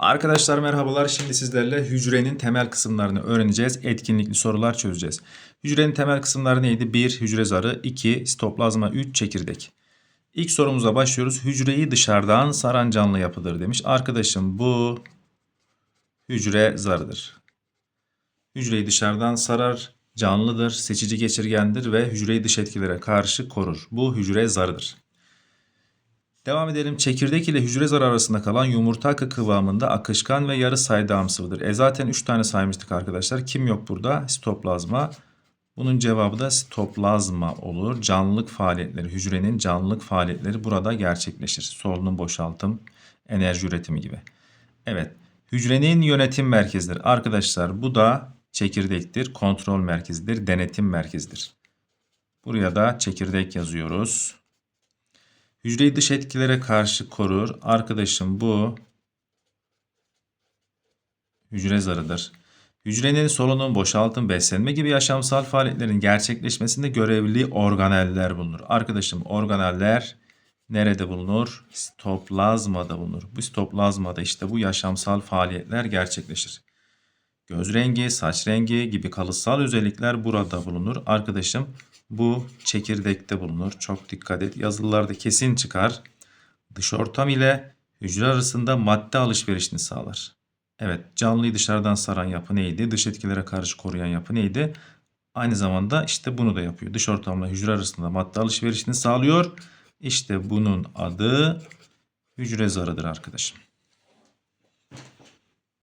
Arkadaşlar merhabalar. Şimdi sizlerle hücrenin temel kısımlarını öğreneceğiz. Etkinlikli sorular çözeceğiz. Hücrenin temel kısımları neydi? 1. Hücre zarı 2. Sitoplazma 3. Çekirdek. İlk sorumuza başlıyoruz. Hücreyi dışarıdan saran canlı yapıdır demiş. Arkadaşım bu hücre zarıdır. Hücreyi dışarıdan sarar, canlıdır, seçici geçirgendir ve hücreyi dış etkilere karşı korur. Bu hücre zarıdır. Devam edelim. Çekirdek ile hücre zarı arasında kalan yumurta akı kıvamında akışkan ve yarı saydam sıvıdır. E zaten 3 tane saymıştık arkadaşlar. Kim yok burada? Sitoplazma. Bunun cevabı da sitoplazma olur. Canlılık faaliyetleri, hücrenin canlılık faaliyetleri burada gerçekleşir. Solunum boşaltım, enerji üretimi gibi. Evet. Hücrenin yönetim merkezidir. Arkadaşlar bu da çekirdektir, kontrol merkezidir, denetim merkezidir. Buraya da çekirdek yazıyoruz. Hücreyi dış etkilere karşı korur. Arkadaşım bu hücre zarıdır. Hücrenin solunum, boşaltım, beslenme gibi yaşamsal faaliyetlerin gerçekleşmesinde görevli organeller bulunur. Arkadaşım organeller nerede bulunur? Sitoplazmada bulunur. Bu sitoplazmada işte bu yaşamsal faaliyetler gerçekleşir. Göz rengi, saç rengi gibi kalıtsal özellikler burada bulunur. Arkadaşım bu çekirdekte bulunur. Çok dikkat et. Yazılılarda kesin çıkar. Dış ortam ile hücre arasında madde alışverişini sağlar. Evet, canlıyı dışarıdan saran yapı neydi? Dış etkilere karşı koruyan yapı neydi? Aynı zamanda işte bunu da yapıyor. Dış ortamla hücre arasında madde alışverişini sağlıyor. İşte bunun adı hücre zarıdır arkadaşım.